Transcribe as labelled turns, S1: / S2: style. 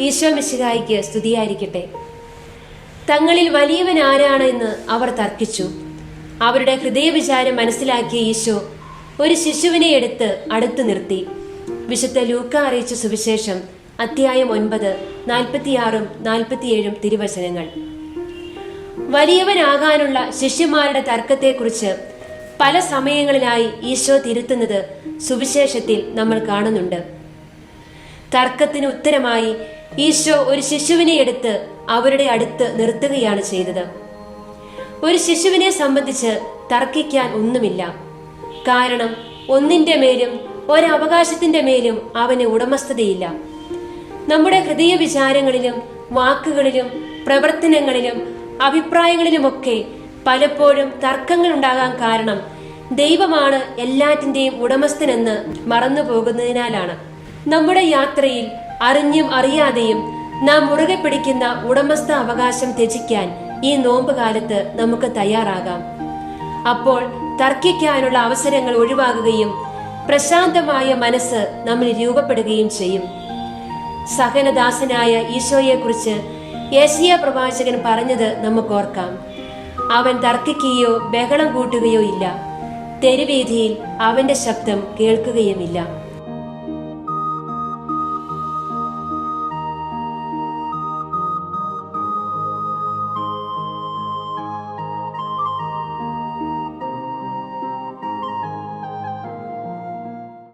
S1: ഈശോ മിശിഹായിക്ക് സ്തുതിയായിരിക്കട്ടെ. തങ്ങളിൽ വലിയവൻ ആരാണ് എന്ന് അവർ തർക്കിച്ചു. അവരുടെ ഹൃദയവിചാരം മനസ്സിലാക്കിയ ഈശോ ഒരു ശിശുവിനെ എടുത്ത് അടുത്തു നിർത്തി. വിശുദ്ധ ലൂക്ക അറിയിച്ച സുവിശേഷം അധ്യായം ഒൻപത് നാൽപ്പത്തിയാറും നാൽപ്പത്തിയേഴും തിരുവചനങ്ങൾ. വലിയവനാകാനുള്ള ശിഷ്യന്മാരുടെ തർക്കത്തെക്കുറിച്ച് പല സമയങ്ങളിലായി ഈശോ തിരുത്തുന്നത് സുവിശേഷത്തിൽ നമ്മൾ കാണുന്നുണ്ട്. തർക്കത്തിന് ഉത്തരമായി ഈശോ ഒരു ശിശുവിനെ എടുത്ത് അവരുടെ അടുത്ത് നിർത്തുകയാണ് ചെയ്തത്. ഒരു ശിശുവിനെ സംബന്ധിച്ച് തർക്കിക്കാൻ ഒന്നുമില്ല. കാരണം ഒന്നിന്റെ മേലും ഒരവകാശത്തിന്റെ മേലും അവന് ഉടമസ്ഥതയില്ല. നമ്മുടെ ഹൃദയ വിചാരങ്ങളിലും വാക്കുകളിലും പ്രവർത്തനങ്ങളിലും അഭിപ്രായങ്ങളിലുമൊക്കെ പലപ്പോഴും തർക്കങ്ങൾ ഉണ്ടാകാൻ കാരണം ദൈവമാണ് എല്ലാറ്റിന്റെയും ഉടമസ്ഥനെന്ന് മറന്നു പോകുന്നതിനാലാണ് നമ്മുടെ യാത്രയിൽ അറിഞ്ഞും അറിയാതെയും നാം മുറുകെ പിടിക്കുന്ന ഉടമസ്ഥ അവകാശം ത്യജിക്കാൻ ഈ നോമ്പ് കാലത്ത് നമുക്ക് തയ്യാറാകാം. അപ്പോൾ തർക്കിക്കാനുള്ള അവസരങ്ങൾ ഒഴിവാകുകയും പ്രശാന്തമായ മനസ്സ് നമ്മൾ രൂപപ്പെടുകയും ചെയ്യും. സഹനദാസനായ ഈശോയെക്കുറിച്ച് യേശിയ പ്രവാചകൻ പറഞ്ഞത് നമുക്ക് ഓർക്കാം. അവൻ തർക്കിക്കുകയോ ബഹളം കൂട്ടുകയോ ഇല്ല. തെരുവീതിയിൽ അവന്റെ ശബ്ദം കേൾക്കുകയുമില്ല.